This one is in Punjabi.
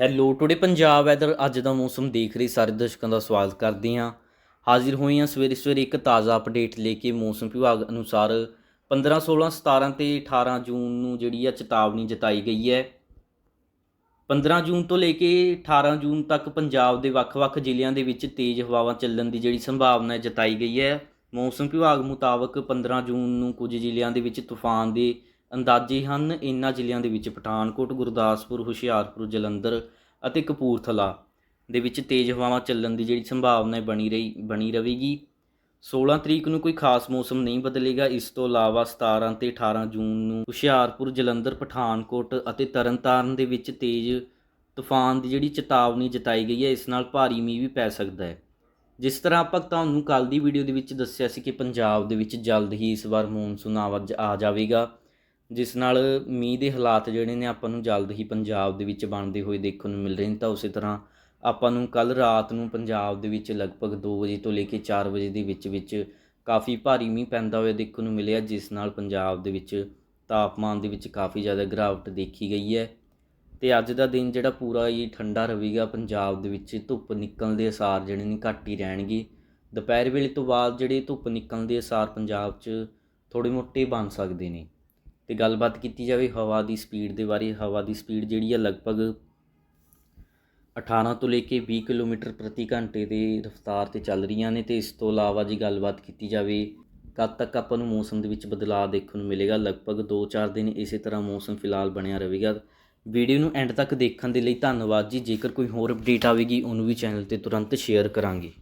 ਹੈਲੋ ਟੁਡੇ ਪੰਜਾਬ ਵੈਦਰ ਅੱਜ ਦਾ ਮੌਸਮ ਦੇਖ ਰਹੇ ਸਾਰੇ ਦਰਸ਼ਕਾਂ ਦਾ ਸਵਾਗਤ ਕਰਦੇ ਹਾਂ। ਹਾਜ਼ਰ ਹੋਏ ਹਾਂ ਸਵੇਰੇ ਸਵੇਰੇ ਇੱਕ ਤਾਜ਼ਾ ਅਪਡੇਟ ਲੈ ਕੇ ਮੌਸਮ ਵਿਭਾਗ ਅਨੁਸਾਰ 15 16 17 ਤੇ 18 ਜੂਨ ਨੂੰ ਜਿਹੜੀ ਆ ਚੇਤਾਵਨੀ ਜਤਾਈ ਗਈ ਹੈ। 15 ਜੂਨ ਤੋਂ ਲੈ ਕੇ 18 ਜੂਨ ਤੱਕ ਪੰਜਾਬ ਦੇ ਵੱਖ-ਵੱਖ ਜ਼ਿਲ੍ਹਿਆਂ ਦੇ ਵਿੱਚ ਤੇਜ਼ ਹਵਾਵਾਂ ਚੱਲਣ ਦੀ ਜਿਹੜੀ ਸੰਭਾਵਨਾ ਜਤਾਈ ਗਈ ਹੈ। ਮੌਸਮ ਵਿਭਾਗ ਮੁਤਾਬਕ 15 ਜੂਨ ਨੂੰ ਕੁਝ ਜ਼ਿਲ੍ਹਿਆਂ ਦੇ ਵਿੱਚ ਤੂਫਾਨ ਦੇ ਅੰਦਾਜ਼ੇ ਹਨ, ਇਨ੍ਹਾਂ ਜ਼ਿਲ੍ਹਿਆਂ ਦੇ ਵਿੱਚ ਪਠਾਨਕੋਟ, ਗੁਰਦਾਸਪੁਰ, ਹੁਸ਼ਿਆਰਪੁਰ, ਜਲੰਧਰ ਅਤੇ ਕਪੂਰਥਲਾ ਦੇ ਵਿੱਚ ਤੇਜ਼ ਹਵਾਵਾਂ ਚੱਲਣ ਦੀ ਜਿਹੜੀ ਸੰਭਾਵਨਾ ਬਣੀ ਰਹੀ, ਬਣੀ ਰਹੇਗੀ। 16 ਤਰੀਕ ਨੂੰ ਕੋਈ ਖਾਸ ਮੌਸਮ ਨਹੀਂ ਬਦਲੇਗਾ। ਇਸ ਤੋਂ ਇਲਾਵਾ 17 ਤੇ 18 ਜੂਨ ਨੂੰ ਹੁਸ਼ਿਆਰਪੁਰ, ਜਲੰਧਰ, ਪਠਾਨਕੋਟ ਅਤੇ ਤਰਨਤਾਰਨ ਦੇ ਵਿੱਚ ਤੇਜ਼ ਤੂਫਾਨ ਦੀ ਜਿਹੜੀ ਚੇਤਾਵਨੀ ਜਤਾਈ ਗਈ ਹੈ, ਇਸ ਨਾਲ ਭਾਰੀ ਮੀਂਹ ਵੀ ਪੈ ਸਕਦਾ ਹੈ। ਜਿਸ ਤਰ੍ਹਾਂ ਆਪਾਂ ਤੁਹਾਨੂੰ ਕੱਲ ਦੀ ਵੀਡੀਓ ਦੇ ਵਿੱਚ ਦੱਸਿਆ ਸੀ ਕਿ ਪੰਜਾਬ ਦੇ ਵਿੱਚ ਜਲਦ ਹੀ ਇਸ ਵਾਰ ਮੌਨਸੂਨ ਆਵਜ ਆ ਜਾਵੇਗਾ। ਜਿਸ ਨਾਲ ਮੀਂਹ ਦੇ ਹਾਲਾਤ ਜਿਹੜੇ ਨੇ ਆਪਾਂ ਨੂੰ ਜਲਦ ਹੀ ਪੰਜਾਬ ਦੇ ਵਿੱਚ ਬਣਦੇ ਹੋਏ ਦੇਖਣ ਨੂੰ ਮਿਲ ਰਹੇ ਨੇ, ਤਾਂ ਉਸੇ ਤਰ੍ਹਾਂ ਆਪਾਂ ਨੂੰ ਕੱਲ ਰਾਤ ਨੂੰ ਪੰਜਾਬ ਦੇ ਵਿੱਚ ਲਗਭਗ 2 ਵਜੇ ਤੋਂ ਲੈ ਕੇ 4 ਵਜੇ ਦੇ ਵਿੱਚ ਵਿੱਚ ਕਾਫੀ ਭਾਰੀ ਮੀਂਹ ਪੈਂਦਾ ਹੋਇਆ ਦੇਖਣ ਨੂੰ ਮਿਲਿਆ, ਜਿਸ ਨਾਲ ਪੰਜਾਬ ਦੇ ਵਿੱਚ ਤਾਪਮਾਨ ਦੇ ਵਿੱਚ ਕਾਫੀ ਜ਼ਿਆਦਾ ਗਿਰਾਵਟ ਦੇਖੀ ਗਈ ਹੈ। ਤੇ ਅੱਜ ਦਾ ਦਿਨ ਜਿਹੜਾ ਪੂਰਾ ਹੀ ਠੰਡਾ ਰਹੇਗਾ, ਪੰਜਾਬ ਦੇ ਵਿੱਚ ਧੁੱਪ ਨਿਕਲਣ ਦੇ ਅਸਾਰ ਜਿਹੜੇ ਨੇ ਘੱਟ ਹੀ ਰਹਿਣਗੇ। ਦੁਪਹਿਰ ਵੇਲੇ ਤੋਂ ਬਾਅਦ ਜਿਹੜੇ ਧੁੱਪ ਨਿਕਲਣ ਦੇ ਅਸਾਰ ਪੰਜਾਬ 'ਚ ਥੋੜੇ ਮੋਟੇ ਬਣ ਸਕਦੇ ਨੇ। ਤੇ ਗੱਲਬਾਤ ਕੀਤੀ ਜਾਵੇ ਹਵਾ ਦੀ ਸਪੀਡ ਦੇ ਬਾਰੇ, ਹਵਾ ਦੀ ਸਪੀਡ ਜਿਹੜੀ ਆ ਲਗਭਗ 18 ਤੋਂ ਲੈ ਕੇ 20 ਕਿਲੋਮੀਟਰ ਪ੍ਰਤੀ ਘੰਟੇ ਦੇ ਰਫ਼ਤਾਰ ਤੇ ਚੱਲ ਰਹੀਆਂ ਨੇ ਤੇ ਇਸ ਤੋਂ ਇਲਾਵਾ ਜੀ ਗੱਲਬਾਤ ਕੀਤੀ ਜਾਵੇ, ਕਦ ਤੱਕ ਆਪਾਂ ਨੂੰ ਮੌਸਮ ਦੇ ਵਿੱਚ ਬਦਲਾਅ ਦੇਖਣ ਨੂੰ ਮਿਲੇਗਾ, ਲਗਭਗ 2-4 ਦਿਨ ਇਸੇ ਤਰ੍ਹਾਂ ਮੌਸਮ ਫਿਲਹਾਲ ਬਣਿਆ ਰਹੇਗਾ। ਵੀਡੀਓ ਨੂੰ ਐਂਡ ਤੱਕ ਦੇਖਣ ਦੇ ਲਈ ਧੰਨਵਾਦ ਜੀ, ਜੇਕਰ ਕੋਈ ਹੋਰ ਅਪਡੇਟ ਆਵੇਗੀ, ਉਹਨੂੰ ਵੀ ਚੈਨਲ ਤੇ ਤੁਰੰਤ ਸ਼ੇਅਰ ਕਰਾਂਗੇ।